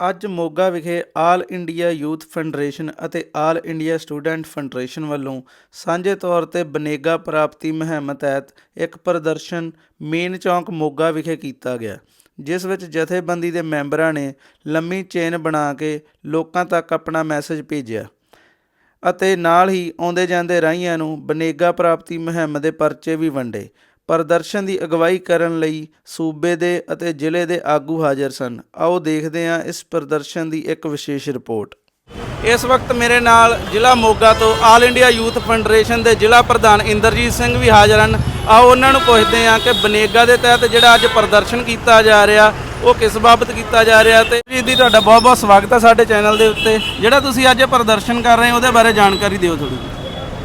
ਅੱਜ ਮੋਗਾ ਵਿਖੇ all India youth federation ਅਤੇ ਆਲ ਇੰਡੀਆ ਸਟੂਡੈਂਟ ਫੈਡਰੇਸ਼ਨ ਵੱਲੋਂ ਸਾਂਝੇ ਤੌਰ ਤੇ ਬਨੇਗਾ ਪ੍ਰਾਪਤੀ ਮੁਹਿੰਮ ਤਹਿਤ ਇੱਕ ਪ੍ਰਦਰਸ਼ਨ ਮੇਨ ਚੌਂਕ ਮੋਗਾ ਵਿਖੇ ਕੀਤਾ ਗਿਆ, ਜਿਸ ਵਿੱਚ ਜਥੇਬੰਦੀ ਦੇ ਮੈਂਬਰਾਂ ਨੇ ਲੰਮੀ ਚੇਨ ਬਣਾ ਕੇ ਲੋਕਾਂ ਤੱਕ ਆਪਣਾ ਮੈਸੇਜ ਭੇਜਿਆ ਅਤੇ ਨਾਲ ਹੀ ਆਉਂਦੇ ਜਾਂਦੇ ਰਾਹੀਆਂ ਨੂੰ ਬਨੇਗਾ ਪ੍ਰਾਪਤੀ ਮੁਹਿੰਮ ਦੇ ਪਰਚੇ ਵੀ ਵੰਡੇ। ਪ੍ਰਦਰਸ਼ਨ ਦੀ ਅਗਵਾਈ ਕਰਨ ਲਈ ਸੂਬੇ ਦੇ ਅਤੇ ਜ਼ਿਲ੍ਹੇ ਦੇ ਆਗੂ ਹਾਜ਼ਰ ਸਨ। ਆਓ ਦੇਖਦੇ ਹਾਂ ਇਸ ਪ੍ਰਦਰਸ਼ਨ ਦੀ ਇੱਕ ਵਿਸ਼ੇਸ਼ ਰਿਪੋਰਟ। ਇਸ ਵਕਤ ਮੇਰੇ ਨਾਲ ਜ਼ਿਲ੍ਹਾ ਮੋਗਾ ਤੋਂ ਆਲ ਇੰਡੀਆ ਯੂਥ ਫੈਡਰੇਸ਼ਨ ਦੇ ਜ਼ਿਲ੍ਹਾ ਪ੍ਰਧਾਨ ਇੰਦਰਜੀਤ ਸਿੰਘ ਵੀ ਹਾਜ਼ਰ ਹਨ। ਆਓ ਉਹਨਾਂ ਨੂੰ ਪੁੱਛਦੇ ਹਾਂ ਕਿ ਬਨੇਗਾ ਦੇ ਤਹਿਤ ਜਿਹੜਾ ਅੱਜ ਪ੍ਰਦਰਸ਼ਨ ਕੀਤਾ ਜਾ ਰਿਹਾ, ਉਹ ਕਿਸ ਬਾਬਤ ਕੀਤਾ ਜਾ ਰਿਹਾ ਤੇ ਜੀ ਦੀ ਤੁਹਾਡਾ ਬਹੁਤ ਬਹੁਤ ਸਵਾਗਤ ਹੈ ਸਾਡੇ ਚੈਨਲ ਦੇ ਉੱਤੇ। ਜਿਹੜਾ ਤੁਸੀਂ ਅੱਜ ਪ੍ਰਦਰਸ਼ਨ ਕਰ ਰਹੇ ਹੋ, ਉਹਦੇ ਬਾਰੇ ਜਾਣਕਾਰੀ ਦਿਓ ਥੋੜੀ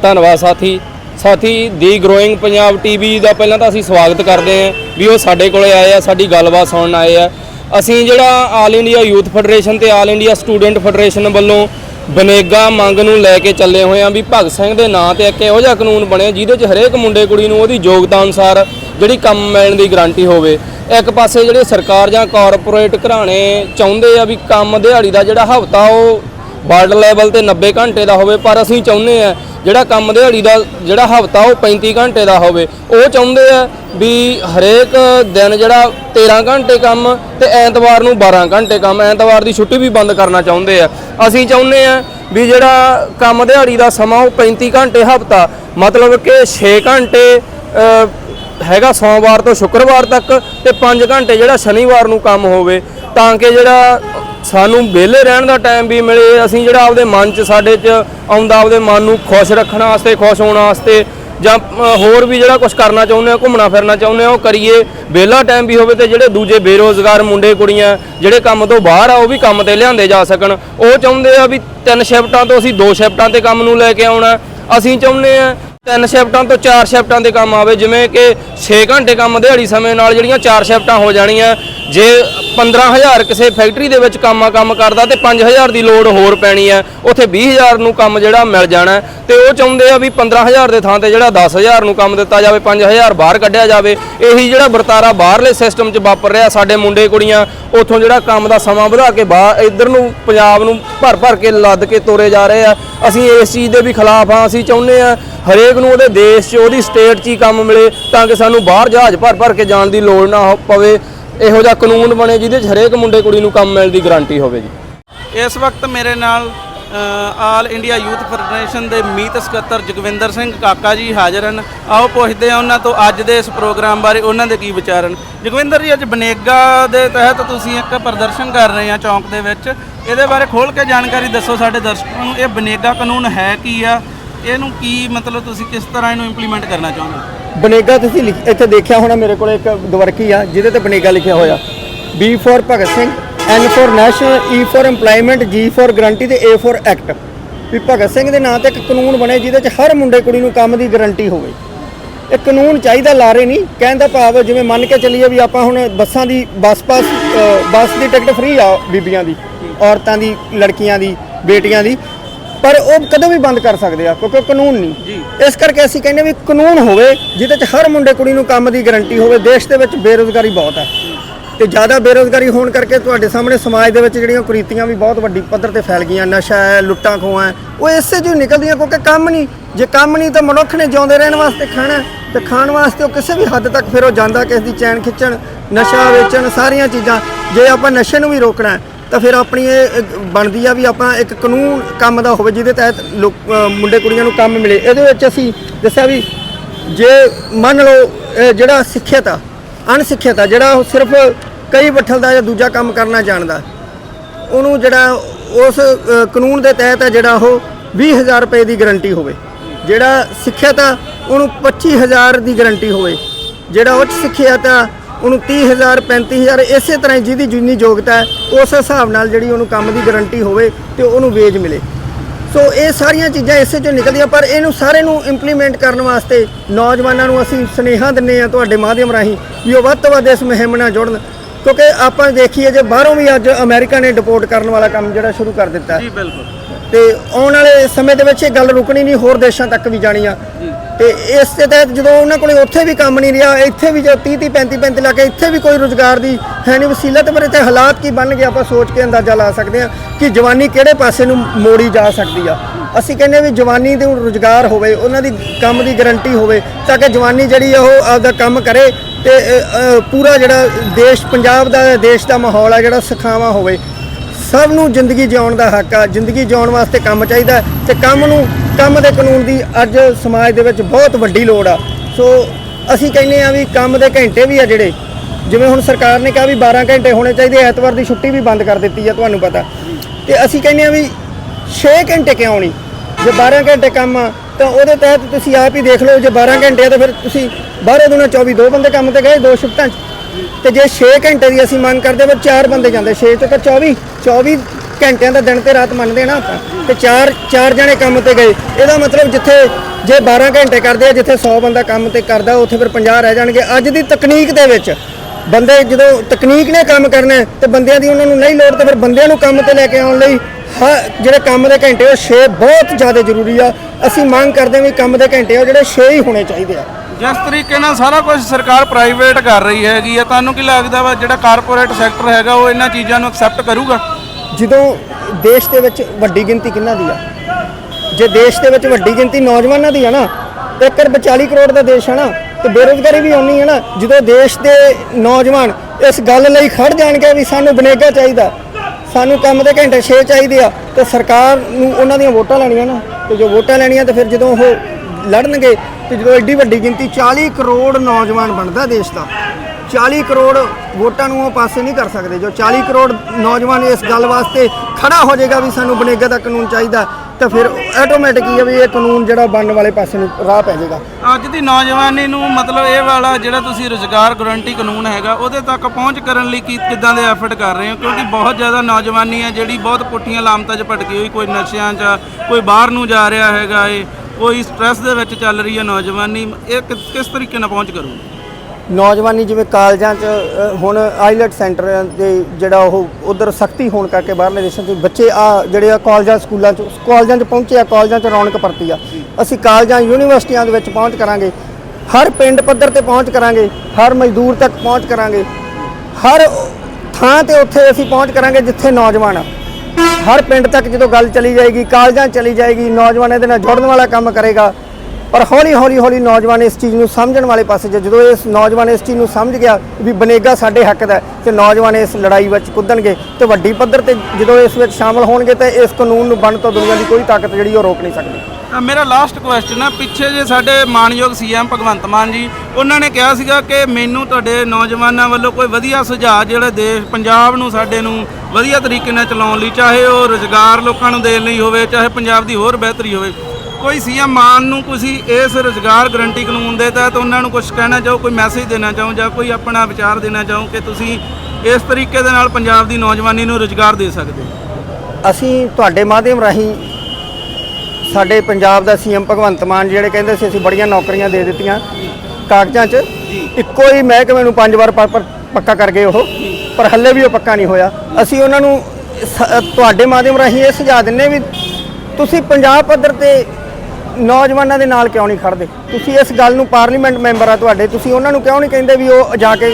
ਧੰਨਵਾਦ ਸਾਥੀ। ਸਾਥੀ ਦੀ ਗਰੋਇੰਗ ਪੰਜਾਬ ਟੀਵੀ ਦਾ ਪਹਿਲਾਂ ਤਾਂ ਅਸੀਂ ਸਵਾਗਤ ਕਰਦੇ ਹਾਂ ਵੀ ਉਹ ਸਾਡੇ ਕੋਲੇ ਆਏ ਆ, ਸਾਡੀ ਗੱਲਬਾਤ ਸੁਣਨ ਆਏ ਆ। ਅਸੀਂ ਜਿਹੜਾ ਆਲ ਇੰਡੀਆ ਯੂਥ ਫੈਡਰੇਸ਼ਨ ਤੇ ਆਲ ਇੰਡੀਆ ਸਟੂਡੈਂਟ ਫੈਡਰੇਸ਼ਨ ਵੱਲੋਂ ਬਨੇਗਾ ਮੰਗ ਨੂੰ ਲੈ ਕੇ ਚੱਲੇ ਹੋਏ ਆ ਵੀ ਭਗਤ ਸਿੰਘ ਦੇ ਨਾਂ ਤੇ ਇੱਕ ਇਹੋ ਜਿਹਾ ਕਾਨੂੰਨ ਬਣੇ ਜਿਹਦੇ 'ਚ ਹਰੇਕ ਮੁੰਡੇ ਕੁੜੀ ਨੂੰ ਉਹਦੀ ਯੋਗਤਾ ਅਨੁਸਾਰ ਜਿਹੜੀ ਕੰਮ ਮਿਲਣ ਦੀ ਗਾਰੰਟੀ ਹੋਵੇ। ਇੱਕ ਪਾਸੇ ਜਿਹੜੇ ਸਰਕਾਰ ਜਾਂ ਕਾਰਪੋਰੇਟ ਘਰਾਣੇ ਚਾਹੁੰਦੇ ਆ ਵੀ ਕੰਮ ਦਿਹਾੜੀ ਦਾ ਜਿਹੜਾ ਹਫਤਾ ਉਹ ਵਰਲਡ ਲੈਵਲ ਤੇ 90 ਘੰਟੇ ਦਾ ਹੋਵੇ, ਪਰ ਅਸੀਂ ਚਾਹੁੰਦੇ ਆ ਜਿਹੜਾ ਕੰਮ ਦਿਹਾੜੀ ਦਾ, ਜਿਹੜਾ ਹਫਤਾ ਉਹ 35 ਘੰਟੇ ਦਾ ਹੋਵੇ। ਉਹ ਚਾਹੁੰਦੇ ਆ ਵੀ ਹਰੇਕ ਦਿਨ ਜਿਹੜਾ 13 ਘੰਟੇ ਕੰਮ ਤੇ ਐਤਵਾਰ ਨੂੰ 12 ਘੰਟੇ ਕੰਮ, ਐਤਵਾਰ ਦੀ ਛੁੱਟੀ ਵੀ ਬੰਦ ਕਰਨਾ ਚਾਹੁੰਦੇ ਆ। ਅਸੀਂ ਚਾਹੁੰਦੇ ਆ ਵੀ ਜਿਹੜਾ ਕੰਮ ਦਿਹਾੜੀ ਦਾ ਸਮਾਂ ਉਹ 35 ਘੰਟੇ ਹਫਤਾ, ਮਤਲਬ ਕਿ 6 ਘੰਟੇ ਹੈਗਾ ਸੋਮਵਾਰ ਤੋਂ ਸ਼ੁੱਕਰਵਾਰ ਤੱਕ ਤੇ 5 ਘੰਟੇ ਜਿਹੜਾ ਸ਼ਨੀਵਾਰ ਨੂੰ ਕੰਮ ਹੋਵੇ, ਤਾਂ ਕਿ ਜਿਹੜਾ ਸਾਨੂੰ ਵਿਹਲੇ ਰਹਿਣ ਦਾ ਟਾਈਮ ਵੀ ਮਿਲੇ, ਅਸੀਂ ਜਿਹੜਾ ਆਪਦੇ ਮਨ 'ਚ ਸਾਡੇ 'ਚ ਆਉਂਦਾ, ਆਪਦੇ ਮਨ ਨੂੰ ਖੁਸ਼ ਰੱਖਣ ਵਾਸਤੇ, ਖੁਸ਼ ਹੋਣ ਵਾਸਤੇ, ਜਾਂ ਹੋਰ ਵੀ ਜਿਹੜਾ ਕੁਝ ਕਰਨਾ ਚਾਹੁੰਦੇ ਆ, ਘੁੰਮਣਾ ਫਿਰਨਾ ਚਾਹੁੰਦੇ ਆ, ਉਹ ਕਰੀਏ। ਵਿਹਲਾ ਟਾਈਮ ਵੀ ਹੋਵੇ ਤੇ ਜਿਹੜੇ ਦੂਜੇ ਬੇਰੋਜ਼ਗਾਰ ਮੁੰਡੇ, ਕੁੜੀਆਂ ਜਿਹੜੇ ਕੰਮ ਤੋਂ ਬਾਹਰ ਆ, ਉਹ ਵੀ ਕੰਮ ਤੇ ਲਿਆਂਦੇ ਜਾ ਸਕਣ। ਉਹ ਚਾਹੁੰਦੇ ਆ ਵੀ ਤਿੰਨ ਸ਼ਿਫਟਾਂ ਤੋਂ ਅਸੀਂ ਦੋ ਸ਼ਿਫਟਾਂ ਤੇ ਕੰਮ ਨੂੰ ਲੈ ਕੇ ਆਉਣਾ। ਅਸੀਂ ਚਾਹੁੰਦੇ ਆ ਤਿੰਨ ਸ਼ਿਫਟਾਂ ਤੋਂ ਚਾਰ ਸ਼ਿਫਟਾਂ ਦੇ ਕੰਮ ਆਵੇ, ਜਿਵੇਂ ਕਿ 6 ਘੰਟੇ ਕੰਮ ਦਿਹਾੜੀ ਸਮੇਂ ਨਾਲ ਜਿਹੜੀਆਂ ਚਾਰ ਸ਼ਿਫਟਾਂ ਹੋ ਜਾਣੀਆਂ। ਜੇ 15000 ਕਿਸੇ ਫੈਕਟਰੀ ਦੇ ਵਿੱਚ ਕੰਮਾ ਕੰਮ ਕਰਦਾ ਤੇ 5000 ਦੀ ਲੋੜ ਹੋਰ ਪੈਣੀ ਹੈ। ਉੱਥੇ 20000 ਨੂੰ ਕੰਮ ਜਿਹੜਾ ਮਿਲ ਜਾਣਾ ਹੈ ਤੇ ਉਹ ਚਾਹੁੰਦੇ ਆ ਵੀ 15000 ਦੇ ਥਾਂ ਤੇ ਜਿਹੜਾ 10000 ਨੂੰ ਕੰਮ ਦਿੱਤਾ ਜਾਵੇ 5000 ਬਾਹਰ ਕੱਢਿਆ ਜਾਵੇ। ਇਹੀ ਜਿਹੜਾ ਵਰਤਾਰਾ ਬਾਹਰਲੇ ਸਿਸਟਮ 'ਚ ਵਾਪਰ ਰਿਹਾ ਸਾਡੇ ਮੁੰਡੇ ਕੁੜੀਆਂ, ਉੱਥੋਂ ਜਿਹੜਾ ਕੰਮ ਦਾ ਸਮਾਂ ਵਧਾ ਕੇ ਬਾਹਰ ਇੱਧਰ ਨੂੰ ਪੰਜਾਬ ਨੂੰ ਭਰ ਭਰ ਕੇ ਲੱਦ ਕੇ ਤੋਰੇ ਜਾ ਰਹੇ ਆ। ਅਸੀਂ ਇਸ ਚੀਜ਼ ਦੇ ਵੀ ਖਿਲਾਫ ਆ ਅਸੀਂ ਚਾਹੁੰਦੇ ਆ ਹਰੇਕ ਨੂੰ ਉਹਦੇ ਦੇਸ਼ 'ਚ, ਉਹਦੀ ਸਟੇਟ 'ਚ ਹੀ ਕੰਮ ਮਿਲੇ ਤਾਂ ਕਿ ਸਾਨੂੰ ਬਾਹਰ ਜਹਾਜ਼ ਭਰ ਭਰ ਕੇ ਜਾਣ ਦੀ ਲੋੜ ਨਾ ਹੋ- ਪਵੇ। ਇਹੋ ਜਿਹਾ ਕਾਨੂੰਨ ਬਣੇ ਜਿਹਦੇ 'ਚ ਹਰੇਕ ਮੁੰਡੇ ਕੁੜੀ ਨੂੰ ਕੰਮ ਮਿਲਣ ਦੀ ਗਾਰੰਟੀ ਹੋਵੇ ਜੀ। ਇਸ ਵਕਤ ਮੇਰੇ ਨਾਲ ਆਲ ਇੰਡੀਆ ਯੂਥ ਫੈਡਰੇਸ਼ਨ ਦੇ ਮੀਤ ਸਕੱਤਰ ਜਗਵਿੰਦਰ ਸਿੰਘ ਕਾਕਾ ਜੀ ਹਾਜ਼ਰ ਹਨ। ਆਓ ਪੁੱਛਦੇ ਹਾਂ ਉਹਨਾਂ ਤੋਂ ਅੱਜ ਦੇ ਇਸ ਪ੍ਰੋਗਰਾਮ ਬਾਰੇ ਉਹਨਾਂ ਦੇ ਕੀ ਵਿਚਾਰ ਹਨ। ਜਗਵਿੰਦਰ ਜੀ, ਅੱਜ ਬਨੇਗਾ ਦੇ ਤਹਿਤ ਤੁਸੀਂ ਇੱਕ ਪ੍ਰਦਰਸ਼ਨ ਕਰ ਰਹੇ ਆ ਚੌਂਕ ਦੇ ਵਿੱਚ। ਇਹਦੇ ਬਾਰੇ ਖੋਲ ਕੇ ਜਾਣਕਾਰੀ ਦੱਸੋ ਸਾਡੇ ਦਰਸ਼ਕਾਂ ਨੂੰ। ਇਹ ਬਨੇਗਾ ਕਾਨੂੰਨ ਹੈ ਕੀ ਆ? ਇਹਨੂੰ ਕੀ ਮਤਲਬ ਤੁਸੀਂ ਕਿਸ ਤਰ੍ਹਾਂ ਇਹਨੂੰ ਇੰਪਲੀਮੈਂਟ ਕਰਨਾ ਚਾਹੁੰਦੇ ਹੋ? ਬਨੇਗਾ ਤੁਸੀਂ ਲਿਖ- ਇੱਥੇ ਦੇਖਿਆ ਹੋਣਾ ਮੇਰੇ ਕੋਲ ਇੱਕ ਦਵਰਕੀ ਆ, ਜਿਹਦੇ ਤੇ ਬਨੇਗਾ ਲਿਖਿਆ ਹੋਇਆ। B for Bhagat Singh, N for national E for EMPLOYMENT, G for guarantee ਤੇ A ਫॉर ਐਕਟ ਵੀ ਭਗਤ ਸਿੰਘ ਦੇ ਨਾਂ ਤੇ ਇੱਕ ਕਾਨੂੰਨ ਬਣੇ ਜਿਹਦੇ 'ਚ ਹਰ ਮੁੰਡੇ ਕੁੜੀ ਨੂੰ ਕੰਮ ਦੀ ਗਰੰਟੀ ਹੋਵੇ। ਇਹ ਕਾਨੂੰਨ ਚਾਹੀਦਾ ਲਾਰੇ ਨਹੀਂ ਕਹਿੰਦਾ ਭਾਵ ਜਿਵੇਂ ਮੰਨ ਕੇ ਚੱਲੀਏ ਵੀ ਆਪਾਂ ਹੁਣ ਬੱਸਾਂ ਦੀ, ਬੱਸ ਪਾਸ ਬੱਸ ਦੀ ਟਿਕਟ ਫ੍ਰੀ ਆ ਬੀਬੀਆਂ ਦੀ, ਔਰਤਾਂ ਦੀ, ਲੜਕੀਆਂ ਦੀ, ਬੇਟੀਆਂ ਦੀ। ਪਰ ਉਹ ਕਦੋਂ ਵੀ ਬੰਦ ਕਰ ਸਕਦੇ ਆ ਕਿਉਂਕਿ ਉਹ ਕਾਨੂੰਨ ਨਹੀਂ। ਇਸ ਕਰਕੇ ਅਸੀਂ ਕਹਿੰਦੇ ਵੀ ਕਾਨੂੰਨ ਹੋਵੇ ਜਿਹਦੇ 'ਚ ਹਰ ਮੁੰਡੇ ਕੁੜੀ ਨੂੰ ਕੰਮ ਦੀ ਗਾਰੰਟੀ ਹੋਵੇ ਦੇਸ਼ ਦੇ ਵਿੱਚ ਬੇਰੋਜ਼ਗਾਰੀ ਬਹੁਤ ਹੈ ਤੇ ਜ਼ਿਆਦਾ ਬੇਰੋਜ਼ਗਾਰੀ ਹੋਣ ਕਰਕੇ ਤੁਹਾਡੇ ਸਾਹਮਣੇ ਸਮਾਜ ਦੇ ਵਿੱਚ ਜਿਹੜੀਆਂ ਕੁਰੀਤੀਆਂ ਵੀ ਬਹੁਤ ਵੱਡੀ ਪੱਧਰ ਤੇ ਫੈਲ ਗਈਆਂ ਨਸ਼ਾ ਹੈ ਲੁੱਟਾਂ ਖੋਹਾਂ ਹੈ ਉਹ ਇਸੇ ਚੋਂ ਹੀ ਨਿਕਲਦੀਆਂ ਕਿਉਂਕਿ ਕੰਮ ਨਹੀਂ। ਜੇ ਕੰਮ ਨਹੀਂ ਤਾਂ ਮਨੁੱਖ ਨੇ ਜਿਉਂਦੇ ਰਹਿਣ ਵਾਸਤੇ ਖਾਣਾ ਹੈ, ਤੇ ਖਾਣ ਵਾਸਤੇ ਉਹ ਕਿਸੇ ਵੀ ਹੱਦ ਤੱਕ ਫਿਰ ਉਹ ਜਾਂਦਾ ਕਿਸੇ ਦੀ ਚੈਨ ਖਿੱਚਣ ਨਸ਼ਾ ਵੇਚਣ ਸਾਰੀਆਂ ਚੀਜ਼ਾਂ। ਜੇ ਆਪਾਂ ਨਸ਼ੇ ਨੂੰ ਵੀ ਰੋਕਣਾ ਹੈ, ਤਾਂ ਫਿਰ ਆਪਣੀ ਇਹ ਬਣਦੀ ਆ ਵੀ ਆਪਾਂ ਇੱਕ ਕਾਨੂੰਨ ਕੰਮ ਦਾ ਹੋਵੇ ਜਿਹਦੇ ਤਹਿਤ ਲੋਕ- ਮੁੰਡੇ ਕੁੜੀਆਂ ਨੂੰ ਕੰਮ ਮਿਲੇ। ਇਹਦੇ ਵਿੱਚ ਅਸੀਂ ਦੱਸਿਆ ਵੀ ਜੇ ਮੰਨ ਲਓ ਜਿਹੜਾ ਸਿੱਖਿਅਤ ਆ, ਅਣਸਿੱਖਿਅਤ ਆ, ਜਿਹੜਾ ਉਹ ਸਿਰਫ ਕਈ ਬੱਠਲ ਦਾ ਜਾਂ ਦੂਜਾ ਕੰਮ ਕਰਨਾ ਜਾਣਦਾ, ਉਹਨੂੰ ਜਿਹੜਾ ਉਸ ਕਾਨੂੰਨ ਦੇ ਤਹਿਤ ਆ ਜਿਹੜਾ ਉਹ 20000 ਰੁਪਏ ਦੀ ਗਾਰੰਟੀ ਹੋਵੇ। ਜਿਹੜਾ ਸਿੱਖਿਅਤ ਆ, ਉਹਨੂੰ 25000 ਦੀ ਗਾਰੰਟੀ ਹੋਵੇ। ਜਿਹੜਾ ਉੱਚ ਸਿੱਖਿਅਤ ਆ ਉਹਨੂੰ 30000 35000 ਇਸੇ ਤਰ੍ਹਾਂ ਹੀ ਜਿਹਦੀ ਜਿੰਨੀ ਯੋਗਤਾ ਹੈ ਉਸ ਹਿਸਾਬ ਨਾਲ ਜਿਹੜੀ ਉਹਨੂੰ ਕੰਮ ਦੀ ਗਾਰੰਟੀ ਹੋਵੇ ਤੇ ਉਹਨੂੰ ਵੇਜ ਮਿਲੇ। ਸੋ ਇਹ ਸਾਰੀਆਂ ਚੀਜ਼ਾਂ ਇਸੇ ਚੋਂ ਨਿਕਲਦੀਆਂ ਪਰ ਇਹਨੂੰ ਸਾਰੇ ਨੂੰ ਇੰਪਲੀਮੈਂਟ ਕਰਨ ਵਾਸਤੇ ਨੌਜਵਾਨਾਂ ਨੂੰ ਅਸੀਂ ਸੁਨੇਹਾ ਦਿੰਨੇ ਆ ਤੁਹਾਡੇ ਮਾਧਿਅਮ ਰਾਹੀਂ ਵੀ ਉਹ ਵੱਧ ਤੋਂ ਵੱਧ ਇਸ ਮੁਹਿੰਮ ਨਾਲ ਜੁੜਨ। ਕਿਉਂਕਿ ਆਪਾਂ ਦੇਖੀਏ ਜੇ ਬਾਹਰੋਂ ਵੀ ਅੱਜ ਅਮਰੀਕਾ ਨੇ ਡਿਪੋਰਟ ਕਰਨ ਵਾਲਾ ਕੰਮ ਜਿਹੜਾ ਸ਼ੁਰੂ ਕਰ ਦਿੱਤਾ। ਜੀ ਬਿਲਕੁਲ। ਤੇ ਆਉਣ ਵਾਲੇ ਸਮੇਂ ਦੇ ਵਿੱਚ ਇਹ ਗੱਲ ਰੁਕਣੀ ਨਹੀਂ ਹੋਰ ਦੇਸ਼ਾਂ ਤੱਕ ਵੀ ਜਾਣੀ ਆ। ਤੇ ਇਸ ਦੇ ਤਹਿਤ ਜਦੋਂ ਉਹਨਾਂ ਕੋਲੇ ਉੱਥੇ ਵੀ ਕੰਮ ਨਹੀਂ ਰਿਹਾ, ਇੱਥੇ ਵੀ ਜੋ 30 30 35 35 ਲੱਖ, ਇੱਥੇ ਵੀ ਕੋਈ ਰੋਜ਼ਗਾਰ ਦੀ ਹੈ ਨਹੀਂ ਵਸੀਲਾ ਤੇ ਫਿਰ ਇੱਥੇ ਹਾਲਾਤ ਕੀ ਬਣ ਗਏ, ਆਪਾਂ ਸੋਚ ਕੇ ਅੰਦਾਜ਼ਾ ਲਾ ਸਕਦੇ ਹਾਂ ਕਿ ਜਵਾਨੀ ਕਿਹੜੇ ਪਾਸੇ ਨੂੰ ਮੋੜੀ ਜਾ ਸਕਦੀ ਆ। ਅਸੀਂ ਕਹਿੰਦੇ ਹਾਂ ਵੀ ਜਵਾਨੀ ਦੇ ਰੋਜ਼ਗਾਰ ਹੋਵੇ, ਉਹਨਾਂ ਦੀ ਕੰਮ ਦੀ ਗਾਰੰਟੀ ਹੋਵੇ, ਤਾਂ ਕਿ ਜਵਾਨੀ ਜਿਹੜੀ ਆ ਉਹ ਆਪਦਾ ਕੰਮ ਕਰੇ ਤੇ ਪੂਰਾ ਜਿਹੜਾ ਦੇਸ਼, ਪੰਜਾਬ ਦਾ ਦੇਸ਼ ਦਾ ਮਾਹੌਲ ਆ, ਜਿਹੜਾ ਸਖਾਵਾ ਹੋਵੇ। ਸਭ ਨੂੰ ਜ਼ਿੰਦਗੀ ਜਿਉਣ ਦਾ ਹੱਕ ਆ, ਜ਼ਿੰਦਗੀ ਜਿਉਣ ਵਾਸਤੇ ਕੰਮ ਚਾਹੀਦਾ ਹੈ ਤੇ ਕੰਮ ਨੂੰ ਕੰਮ ਦੇ ਕਾਨੂੰਨ ਦੀ ਅੱਜ ਸਮਾਜ ਦੇ ਵਿੱਚ ਬਹੁਤ ਵੱਡੀ ਲੋੜ ਆ। ਸੋ ਅਸੀਂ ਕਹਿੰਦੇ ਆ ਵੀ ਕੰਮ ਦੇ ਘੰਟੇ ਵੀ ਆ ਜਿਹੜੇ। ਜਿਵੇਂ ਹੁਣ ਸਰਕਾਰ ਨੇ ਕਿਹਾ ਵੀ 12 ਘੰਟੇ ਹੋਣੇ ਚਾਹੀਦੇ, ਐਤਵਾਰ ਦੀ ਛੁੱਟੀ ਵੀ ਬੰਦ ਕਰ ਦਿੱਤੀ ਆ, ਤੁਹਾਨੂੰ ਪਤਾ। ਤੇ ਅਸੀਂ ਕਹਿੰਦੇ ਆ ਵੀ 6 ਘੰਟੇ ਕਿਉਂ ਨਹੀਂ? ਜੇ 12 ਘੰਟੇ ਕੰਮ ਆ, ਤਾਂ ਉਹਦੇ ਤਹਿਤ ਤੁਸੀਂ ਆਪ ਹੀ ਦੇਖ ਲਓ, ਜੇ 12 ਘੰਟੇ ਆ ਤਾਂ ਫਿਰ ਤੁਸੀਂ ਬਾਹਰੋਂ ਦੁਨਾ 24 ਦੋ ਬੰਦੇ ਕੰਮ ਤੇ ਗਏ, ਦੋ ਸ਼ਿਫਟਾਂ 'ਚ। ਤੇ ਜੇ 6 ਘੰਟੇ ਦੀ ਅਸੀਂ ਮੰਗ ਕਰਦੇ ਫਿਰ ਚਾਰ ਬੰਦੇ ਜਾਂਦੇ 6 ਤੇ ਤਾਂ 24 24 ਘੰਟਿਆਂ ਦਾ ਦਿਨ ਤੇ ਰਾਤ ਮੰਨਦੇ ਨਾ ਆਪਾਂ, ਤੇ 4 4 ਜਣੇ ਕੰਮ ਤੇ ਗਏ। ਇਹਦਾ ਮਤਲਬ ਜਿੱਥੇ, ਜੇ 12 ਘੰਟੇ ਕਰਦੇ ਆ, ਜਿੱਥੇ 100 ਬੰਦਾ ਕੰਮ ਤੇ ਕਰਦਾ, ਉੱਥੇ ਫਿਰ 50 ਰਹਿ ਜਾਣਗੇ। ਅੱਜ ਦੀ ਤਕਨੀਕ ਦੇ ਵਿੱਚ ਬੰਦੇ ਜਦੋਂ ਤਕਨੀਕ ਨੇ ਕੰਮ ਕਰਨਾ ਹੈ, ਤੇ ਬੰਦਿਆਂ ਦੀ ਉਹਨਾਂ ਨੂੰ ਨਹੀਂ ਲੋੜ, ਤੇ ਫਿਰ ਬੰਦਿਆਂ ਨੂੰ ਕੰਮ ਤੇ ਲੈ ਕੇ ਆਉਣ ਲਈ ਹ- ਜਿਹੜੇ ਕੰਮ ਦੇ ਘੰਟੇ ਉਹ 6 ਬਹੁਤ ਜ਼ਿਆਦਾ ਜ਼ਰੂਰੀ ਆ। ਅਸੀਂ ਮੰਗ ਕਰਦੇ ਹਾਂ ਵੀ ਕੰਮ ਦੇ ਘੰਟੇ ਆ, ਉਹ ਜਿਹੜੇ 6 ਹੀ ਹੋਣੇ ਚਾਹੀਦੇ ਆ। ਜਿਸ ਤਰੀਕੇ ਨਾਲ ਸਾਰਾ ਕੁਝ ਸਰਕਾਰ ਪ੍ਰਾਈਵੇਟ ਕਰ ਰਹੀ ਹੈਗੀ ਆ, ਤੁਹਾਨੂੰ ਕੀ ਲੱਗਦਾ ਵਾ ਜਿਹੜਾ ਕਾਰਪੋਰੇਟ ਸੈਕਟਰ ਹੈਗਾ, ਉਹ ਇਹਨਾਂ ਚੀਜ਼ਾਂ ਨੂੰ ਐਕਸੈਪਟ ਕਰੂਗਾ? ਜਦੋਂ ਦੇਸ਼ ਦੇ ਵਿੱਚ ਵੱਡੀ ਗਿਣਤੀ ਕਿੰਨਾ ਦੀ ਆ? ਜੇ ਦੇਸ਼ ਦੇ ਵਿੱਚ ਵੱਡੀ ਗਿਣਤੀ ਨੌਜਵਾਨਾਂ ਦੀ ਆ ਨਾ ਇੱਕ ਅਰਬ 40 ਕਰੋੜ ਦਾ ਦੇਸ਼ ਹੈ ਨਾ, ਤੇ ਬੇਰੁਜ਼ਗਾਰੀ ਵੀ ਆਉਣੀ ਹੈ ਨਾ, ਜਦੋਂ ਦੇਸ਼ ਦੇ ਨੌਜਵਾਨ ਇਸ ਗੱਲ ਲਈ ਖੜ ਜਾਣਗੇ ਵੀ ਸਾਨੂੰ ਬਨੇਗਾ ਚਾਹੀਦਾ, ਸਾਨੂੰ ਕੰਮ ਦੇ ਘੰਟੇ 6 ਚਾਹੀਦੇ ਆ, ਤੇ ਸਰਕਾਰ ਨੂੰ ਉਹਨਾਂ ਦੀਆਂ ਵੋਟਾਂ ਲੈਣੀਆਂ ਨਾ, ਤੇ ਜੋ ਵੋਟਾਂ ਲੈਣੀਆਂ ਤੇ ਫਿਰ ਜਦੋਂ ਉਹ ਲੜਨਗੇ, ਤੇ ਜਦੋਂ ਐਡੀ ਵੱਡੀ ਗਿਣਤੀ 40 ਕਰੋੜ ਨੌਜਵਾਨ ਬਣਦਾ ਦੇਸ਼ ਦਾ। 40 ਕਰੋੜ ਵੋਟਾਂ ਨੂੰ ਉਹ ਪਾਸੇ ਨਹੀਂ ਕਰ ਸਕਦੇ। ਜੋ 40 ਕਰੋੜ ਨੌਜਵਾਨ ਇਸ ਗੱਲ ਵਾਸਤੇ ਖੜਾ ਹੋ ਜਾਏਗਾ ਵੀ ਸਾਨੂੰ ਬਨੇਗਾ ਦਾ ਕਾਨੂੰਨ ਚਾਹੀਦਾ, ਤਾਂ ਫਿਰ ਆਟੋਮੈਟਿਕ ਹੀ ਆ ਵੀ ਇਹ ਕਾਨੂੰਨ ਜਿਹੜਾ ਬਣਨ ਵਾਲੇ ਪਾਸੇ ਨੂੰ ਰਾਹ ਪੈ ਜਾਏਗਾ। ਅੱਜ ਦੀ ਨੌਜਵਾਨੀ ਨੂੰ ਮਤਲਬ ਇਹ ਵਾਲਾ ਜਿਹੜਾ ਤੁਸੀਂ ਰੁਜ਼ਗਾਰ ਗਰੰਟੀ ਕਾਨੂੰਨ ਹੈਗਾ, ਉਹਦੇ ਤੱਕ ਪਹੁੰਚ ਕਰਨ ਲਈ ਕੀ ਕਿੱਦਾਂ ਦੇ ਐਫਰਟ ਕਰ ਰਹੇ ਹੋ? ਕਿਉਂਕਿ ਬਹੁਤ ਜ਼ਿਆਦਾ ਨੌਜਵਾਨੀ ਹੈ ਜਿਹੜੀ ਬਹੁਤ ਪੁੱਠੀਆਂ ਲਾਮਤਾਂ 'ਚ ਭਟਕੀ ਹੋਈ, ਕੋਈ ਨਸ਼ਿਆਂ 'ਚ ਕੋਈ ਬਾਹਰ ਨੂੰ ਜਾ ਰਿਹਾ ਹੈਗਾ ਏ, ਕੋਈ ਸਟ੍ਰੈਸ ਦੇ ਵਿੱਚ ਚੱਲ ਰਹੀ ਹੈ ਨੌਜਵਾਨੀ, ਇਹ ਕਿ- ਕਿਸ ਤਰੀਕੇ ਨਾਲ ਪਹੁੰਚ ਕਰੂਗੀ? ਨੌਜਵਾਨੀ ਜਿਵੇਂ ਕਾਲਜਾਂ 'ਚ ਅ, ਹੁਣ ਆਈਲੈਟ ਸੈਂਟਰ ਦੇ ਜਿਹੜਾ ਉਹ ਉਧਰ ਸਖਤੀ ਹੋਣ ਕਰਕੇ ਬਾਹਰਲੇ ਦੇਸ਼ਾਂ 'ਚ ਬੱਚੇ ਆ ਜਿਹੜੇ ਆ ਕਾਲਜਾਂ ਸਕੂਲਾਂ 'ਚ ਕਾਲਜਾਂ 'ਚ ਪਹੁੰਚੇ ਆ ਕਾਲਜਾਂ 'ਚ ਰੌਣਕ ਪਰਤੀ ਆ। ਅਸੀਂ ਕਾਲਜਾਂ ਯੂਨੀਵਰਸਿਟੀਆਂ ਦੇ ਵਿੱਚ ਪਹੁੰਚ ਕਰਾਂਗੇ। ਹਰ ਪਿੰਡ ਪੱਧਰ ਤੇ ਪਹੁੰਚ ਕਰਾਂਗੇ ਹਰ ਮਜ਼ਦੂਰ ਤੱਕ ਪਹੁੰਚ ਕਰਾਂਗੇ। ਹਰ ਥਾਂ ਤੇ ਉੱਥੇ ਅਸੀਂ ਪਹੁੰਚ ਕਰਾਂਗੇ ਜਿੱਥੇ ਨੌਜਵਾਨ ਆ। ਹਰ ਪਿੰਡ ਤੱਕ ਜਦੋਂ ਗੱਲ ਚਲੀ ਜਾਏਗੀ ਕਾਲਜਾਂ 'ਚ ਚਲੀ ਜਾਏਗੀ ਨੌਜਵਾਨ ਇਹਦੇ ਨਾਲ ਜੁੜਨ ਵਾਲਾ ਕੰਮ ਕਰੇਗਾ। ਪਰ ਹੌਲੀ ਹੌਲੀ ਹੌਲੀ ਨੌਜਵਾਨ ਇਸ ਚੀਜ਼ ਨੂੰ ਸਮਝਣ ਵਾਲੇ ਪਾਸੇ ਜਾ- ਜਦੋਂ ਇਸ ਨੌਜਵਾਨ ਇਸ ਚੀਜ਼ ਨੂੰ ਸਮਝ ਗਿਆ ਵੀ ਬਨੇਗਾ ਸਾਡੇ ਹੱਕ ਦਾ ਹੈ, ਤੇ ਨੌਜਵਾਨ ਇਸ ਲੜਾਈ ਵਿੱਚ ਕੁੱਦਣਗੇ ਤੇ ਵੱਡੀ ਪੱਧਰ ਤੇ ਜਦੋਂ ਇਸ ਵਿੱਚ ਸ਼ਾਮਲ ਹੋਣਗੇ ਤਾਂ ਇਸ ਕਾਨੂੰਨ ਨੂੰ ਬਣ ਤੋਂ ਦੁਨੀਆ ਦੀ ਕੋਈ ਤਾਕਤ ਜਿਹੜੀ ਉਹ ਰੋਕ ਨਹੀਂ ਸਕਦੀ। ਮੇਰਾ ਲਾਸਟ ਕੁਐਸਚਨ ਹੈ ਪਿੱਛੇ ਜੇ ਸਾਡੇ ਮਾਨਯੋਗ ਸੀਐਮ ਭਗਵੰਤ ਮਾਨ ਜੀ ਉਹਨਾਂ ਨੇ ਕਿਹਾ ਸੀਗਾ ਕਿ ਮੈਨੂੰ ਤੁਹਾਡੇ ਨੌਜਵਾਨਾਂ ਵੱਲੋਂ ਕੋਈ ਵਧੀਆ ਸੁਝਾਅ ਜਿਹੜੇ ਦੇਸ਼ ਪੰਜਾਬ ਨੂੰ ਸਾਡੇ ਨੂੰ ਵਧੀਆ ਤਰੀਕੇ ਨਾਲ ਚਲਾਉਣ ਲਈ ਚਾਹੇ ਉਹ ਰੁਜ਼ਗਾਰ ਲੋਕਾਂ ਨੂੰ ਦੇਣ ਲਈ ਹੋਵੇ ਚਾਹੇ ਪੰਜਾਬ ਦੀ ਹੋਰ ਬਿਹਤਰੀ ਹੋਵੇ ਕੋਈ ਸੀਐਮ ਮਾਨ ਨੂੰ ਤੁਸੀਂ ਇਸ ਰੁਜ਼ਗਾਰ ਗਰੰਟੀ ਕਾਨੂੰਨ ਦੇ ਤਹਿਤ ਉਹਨਾਂ ਨੂੰ ਕੁਝ ਕਹਿਣਾ ਚਾਹੋ ਕੋਈ ਮੈਸੇਜ ਦੇਣਾ ਚਾਹੋ ਜਾਂ ਕੋਈ ਆਪਣਾ ਵਿਚਾਰ ਦੇਣਾ ਚਾਹੋ ਕਿ ਤੁਸੀਂ ਇਸ ਤਰੀਕੇ ਦੇ ਨਾਲ ਪੰਜਾਬ ਦੀ ਨੌਜਵਾਨੀ ਨੂੰ ਰੁਜ਼ਗਾਰ ਦੇ ਸਕਦੇ ਹੋ? ਅਸੀਂ ਤੁਹਾਡੇ ਮਾਧਿਅਮ ਰਾਹੀਂ ਸਾਡੇ ਪੰਜਾਬ ਦਾ ਸੀਐਮ ਭਗਵੰਤ ਮਾਨ ਜਿਹੜੇ ਕਹਿੰਦੇ ਸੀ ਅਸੀਂ ਬੜੀਆਂ ਨੌਕਰੀਆਂ ਦੇ ਦਿੱਤੀਆਂ। ਕਾਗਜ਼ਾਂ 'ਚ ਇੱਕੋ ਹੀ ਮਹਿਕਮੇ ਨੂੰ ਪੰਜ ਵਾਰ ਪੱਕਾ ਕਰ ਗਏ ਉਹ ਪਰ ਹੱਲੇ ਵੀ ਉਹ ਪੱਕਾ ਨਹੀਂ ਹੋਇਆ। ਅਸੀਂ ਉਹਨਾਂ ਨੂੰ ਤੁਹਾਡੇ ਮਾਧਿਅਮ ਰਾਹੀਂ ਇਹ ਸੁਝਾਅ ਦਿੰਨੇ ਵੀ ਤੁਸੀਂ ਪੰਜਾਬ ਪੱਧਰ ਤੇ ਨੌਜਵਾਨਾਂ ਦੇ ਨਾਲ ਕਿਉਂ ਨਹੀਂ ਖੜਦੇ ਤੁਸੀਂ ਇਸ ਗੱਲ ਨੂੰ ਪਾਰਲੀਮੈਂਟ ਮੈਂਬਰ ਆ ਤੁਹਾਡੇ ਤੁਸੀਂ ਉਹਨਾਂ ਨੂੰ ਕਿਉਂ ਨਹੀਂ ਕਹਿੰਦੇ ਵੀ ਉਹ ਜਾ ਕੇ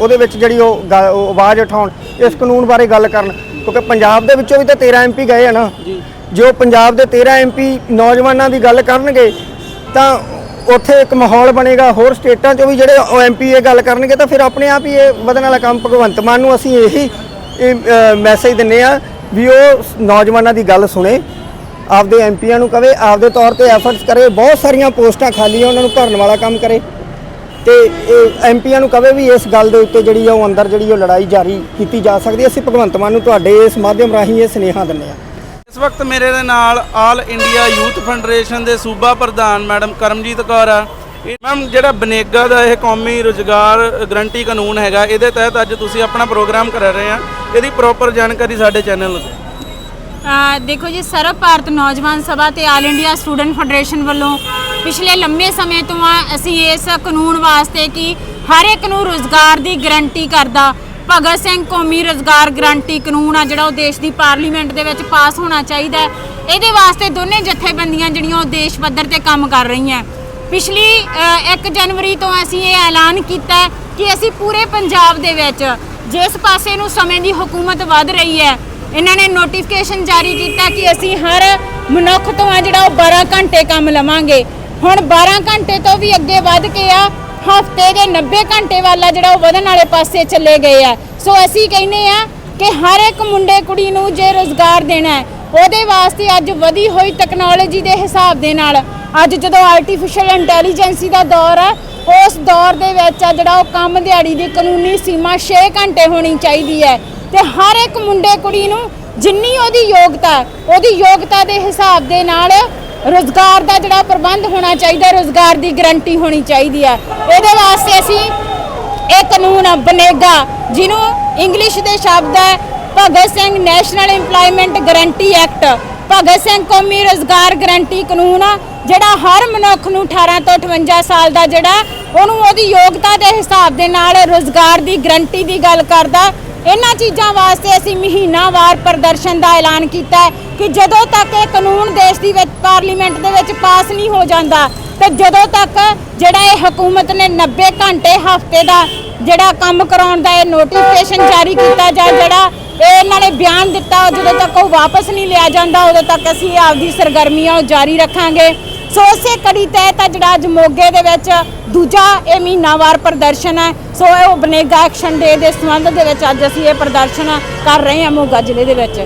ਉਹਦੇ ਵਿੱਚ ਜਿਹੜੀ ਉਹ ਆਵਾਜ਼ ਉਠਾਉਣ ਇਸ ਕਾਨੂੰਨ ਬਾਰੇ ਗੱਲ ਕਰਨ? ਕਿਉਂਕਿ ਪੰਜਾਬ ਦੇ ਵਿੱਚੋਂ ਵੀ ਤਾਂ 13 ਐਮਪੀ ਗਏ ਆ ਨਾ। ਜੋ। ਪੰਜਾਬ ਦੇ 13 ਐਮਪੀ ਨੌਜਵਾਨਾਂ ਦੀ ਗੱਲ ਕਰਨਗੇ ਤਾਂ ਉੱਥੇ ਇੱਕ ਮਾਹੌਲ ਬਣੇਗਾ ਹੋਰ ਸਟੇਟਾਂ 'ਚੋਂ ਵੀ ਜਿਹੜੇ ਐਮਪੀ ਇਹ ਗੱਲ ਕਰਨਗੇ ਤਾਂ ਫਿਰ ਆਪਣੇ ਆਪ ਹੀ ਇਹ ਵਧਣ ਵਾਲਾ ਕੰਮ ਭਗਵੰਤ ਮਾਨ ਨੂੰ ਅਸੀਂ ਇਹੀ ਮੈਸੇਜ ਦਿੰਨੇ ਆ ਵੀ ਉਹ ਨੌਜਵਾਨਾਂ ਦੀ ਗੱਲ ਸੁਣੇ। ਆਪਦੇ ਐਮਪੀਆਂ ਨੂੰ ਕਵੇ, ਆਪਦੇ ਤੌਰ ਤੇ ਐਫਰਟਸ ਕਰੇ, ਬਹੁਤ ਸਾਰੀਆਂ ਪੋਸਟਾਂ ਖਾਲੀਆਂ ਉਹਨਾਂ ਨੂੰ ਭਰਨ ਵਾਲਾ ਕੰਮ ਕਰੇ। ਤੇ ਐਮਪੀਆਂ ਨੂੰ ਕਵੇ ਵੀ ਇਸ ਗੱਲ ਦੇ ਉੱਤੇ ਜਿਹੜੀ ਆ, ਉਹ ਅੰਦਰ ਜਿਹੜੀ ਉਹ ਲੜਾਈ ਜਾਰੀ ਕੀਤੀ ਜਾ ਸਕਦੀ ਹੈ ਅਸੀਂ ਭਗਵੰਤ ਮਾਨ ਨੂੰ ਤੁਹਾਡੇ ਇਸ ਮਾਧਿਅਮ ਰਾਹੀਂ ਇਹ ਸੁਨੇਹਾ ਦਿੰਦੇ ਆ। ਇਸ ਵਕਤ ਮੇਰੇ ਦੇ ਨਾਲ ਆਲ ਇੰਡੀਆ ਯੂਥ ਫੈਡਰੇਸ਼ਨ ਦੇ ਸੂਬਾ ਪ੍ਰਧਾਨ ਮੈਡਮ ਕਰਮਜੀਤ ਕੌਰ ਆ। ਮੈਮ, ਜਿਹੜਾ ਬਨੇਗਾ ਦਾ ਇਹ ਕੌਮੀ ਰੁਜ਼ਗਾਰ ਗਰੰਟੀ ਕਾਨੂੰਨ ਹੈਗਾ, ਇਹਦੇ ਤਹਿਤ ਅੱਜ ਤੁਸੀਂ ਆਪਣਾ ਪ੍ਰੋਗਰਾਮ ਕਰਾ ਰਹੇ ਆ। ਇਹਦੀ ਪ੍ਰੋਪਰ ਜਾਣਕਾਰੀ ਸਾਡੇ ਚੈਨਲ ਤੇ। ਦੇਖੋ ਜੀ ਸਰਬ ਭਾਰਤ ਨੌਜਵਾਨ ਸਭਾ ਤੇ ਆਲ ਇੰਡੀਆ ਸਟੂਡੈਂਟ ਫੈਡਰੇਸ਼ਨ ਵੱਲੋਂ ਪਿਛਲੇ ਲੰਮੇ ਸਮੇਂ ਤੋਂ ਅਸੀਂ ਇਸ ਕਾਨੂੰਨ ਵਾਸਤੇ ਕਿ ਹਰ ਇੱਕ ਨੂੰ ਰੋਜ਼ਗਾਰ ਦੀ ਗਰੰਟੀ ਕਰਦਾ। ਭਗਤ ਸਿੰਘ ਕੌਮੀ ਰੋਜ਼ਗਾਰ ਗਰੰਟੀ ਕਾਨੂੰਨ ਆ, ਜਿਹੜਾ ਉਹ ਦੇਸ਼ ਦੀ ਪਾਰਲੀਮੈਂਟ ਦੇ ਵਿੱਚ ਪਾਸ ਹੋਣਾ ਚਾਹੀਦਾ ਇਹਦੇ ਵਾਸਤੇ ਦੋਨੇ ਜਥੇਬੰਦੀਆਂ ਜਿਹੜੀਆਂ ਉਹ ਦੇਸ਼ ਪੱਧਰ ਤੇ ਕੰਮ ਕਰ ਰਹੀਆਂ। ਪਿਛਲੀ 1 ਜਨਵਰੀ ਤੋਂ ਅਸੀਂ ਇਹ ਐਲਾਨ ਕੀਤਾ ਕਿ ਅਸੀਂ ਪੂਰੇ ਪੰਜਾਬ ਦੇ ਵਿੱਚ ਜਿਸ ਪਾਸੇ ਨੂੰ ਸਮੇਂ ਦੀ ਹਕੂਮਤ ਵੱਧ ਰਹੀ ਹੈ ਇਹਨਾਂ ਨੇ ਨੋਟੀਫਿਕੇਸ਼ਨ ਜਾਰੀ ਕੀਤਾ ਕਿ ਅਸੀਂ ਹਰ ਮਨੁੱਖ ਤੋਂ ਆ ਜਿਹੜਾ ਉਹ 12 ਘੰਟੇ ਕੰਮ ਲਵਾਂਗੇ। ਹੁਣ 12 ਘੰਟੇ ਤੋਂ ਵੀ ਅੱਗੇ ਵੱਧ ਕੇ ਆ, ਹਫ਼ਤੇ ਦੇ 90 ਘੰਟੇ ਵਾਲਾ ਜਿਹੜਾ ਉਹ ਵਧਣ ਵਾਲੇ ਪਾਸੇ ਚੱਲੇ ਗਏ ਆ। ਸੋ ਅਸੀਂ ਕਹਿੰਦੇ ਆ ਕਿ ਹਰ ਇੱਕ ਮੁੰਡੇ ਕੁੜੀ ਨੂੰ ਜੇ ਰੋਜ਼ਗਾਰ ਦੇਣਾ ਹੈ, ਉਹਦੇ ਵਾਸਤੇ ਅੱਜ ਵਧੀ ਹੋਈ ਟੈਕਨੋਲੋਜੀ ਦੇ ਹਿਸਾਬ ਦੇ ਨਾਲ ਅੱਜ ਜਦੋਂ ਆਰਟੀਫੀਸ਼ੀਅਲ ਇੰਟੈਲੀਜੈਂਸੀ ਦਾ ਦੌਰ ਆ, ਉਸ ਦੌਰ ਦੇ ਵਿੱਚ ਆ ਜਿਹੜਾ ਉਹ ਕੰਮ ਦਿਹਾੜੀ ਦੀ ਕਾਨੂੰਨੀ ਸੀਮਾ 6 ਘੰਟੇ ਹੋਣੀ ਚਾਹੀਦੀ ਹੈ। ਤੇ ਹਰ ਇੱਕ ਮੁੰਡੇ ਕੁੜੀ ਨੂੰ ਜਿੰਨੀ ਉਹਦੀ ਯੋਗਤਾ ਉਹਦੀ ਯੋਗਤਾ ਦੇ ਹਿਸਾਬ ਦੇ ਨਾਲ ਰੋਜ਼ਗਾਰ ਦਾ ਜਿਹੜਾ ਪ੍ਰਬੰਧ ਹੋਣਾ ਚਾਹੀਦਾ ਰੋਜ਼ਗਾਰ ਦੀ ਗਰੰਟੀ ਹੋਣੀ ਚਾਹੀਦੀ ਹੈ। ਇਹਦੇ ਵਾਸਤੇ ਅਸੀਂ ਇਹ ਕਾਨੂੰਨ ਬਨੇਗਾ ਜਿਹਨੂੰ ਇੰਗਲਿਸ਼ ਦੇ ਸ਼ਬਦ ਹੈ Bhagat Singh national employment guarantee act Bhagat Singh ਕੌਮੀ ਰੋਜ਼ਗਾਰ ਗਾਰੰਟੀ ਕਾਨੂੰਨ ਆ, ਜਿਹੜਾ ਹਰ ਮਨੁੱਖ ਨੂੰ 18 ਤੋਂ 58 ਸਾਲ ਦਾ ਜਿਹੜਾ ਉਹਨੂੰ ਉਹਦੀ ਯੋਗਤਾ ਦੇ ਹਿਸਾਬ ਦੇ ਨਾਲ ਰੋਜ਼ਗਾਰ ਦੀ ਗਾਰੰਟੀ ਦੀ ਗੱਲ ਕਰਦਾ ਇਹਨਾਂ ਚੀਜ਼ਾਂ ਵਾਸਤੇ ਅਸੀਂ ਮਹੀਨਾਵਾਰ ਪ੍ਰਦਰਸ਼ਨ ਦਾ ਐਲਾਨ ਕੀਤਾ ਹੈ ਕਿ ਜਦੋਂ ਤੱਕ ਇਹ ਕਾਨੂੰਨ ਦੇਸ਼ ਦੀ ਵਿੱਚ, ਪਾਰਲੀਮੈਂਟ ਦੇ ਵਿੱਚ ਪਾਸ ਨਹੀਂ ਹੋ ਜਾਂਦਾ, ਤੇ ਜਦੋਂ ਤੱਕ ਜਿਹੜਾ ਇਹ ਹਕੂਮਤ ਨੇ 90 ਘੰਟੇ ਹਫ਼ਤੇ ਦਾ ਜਿਹੜਾ ਕੰਮ ਕਰਾਉਣ ਦਾ ਇਹ ਨੋਟੀਫਿਕੇਸ਼ਨ ਜਾਰੀ ਕੀਤਾ ਜਾਂ ਜਿਹੜਾ ਇਹ ਇਹਨਾਂ ਨੇ ਬਿਆਨ ਦਿੱਤਾ ਜਦੋਂ ਤੱਕ ਉਹ ਵਾਪਸ ਨਹੀਂ ਲਿਆ ਜਾਂਦਾ, ਉਦੋਂ ਤੱਕ ਅਸੀਂ ਆਪਦੀ ਸਰਗਰਮੀਆਂ ਉਹ ਜਾਰੀ ਰੱਖਾਂਗੇ। ਸੋ ਉਸੇ ਕੜੀ ਤਹਿਤ ਆ ਜਿਹੜਾ ਅੱਜ ਮੋਗੇ ਦੇ ਵਿੱਚ ਦੂਜਾ ਇਹ ਮਹੀਨਾਵਾਰ ਪ੍ਰਦਰਸ਼ਨ ਹੈ। ਸੋ ਇਹ ਉਹ ਬਨੇਗਾ ਐਕਸ਼ਨ ਡੇ ਦੇ ਸੰਬੰਧ ਦੇ ਵਿੱਚ ਅੱਜ ਅਸੀਂ ਇਹ ਪ੍ਰਦਰਸ਼ਨ ਕਰ ਰਹੇ ਹਾਂ ਮੋਗਾ ਜ਼ਿਲ੍ਹੇ ਦੇ ਵਿੱਚ।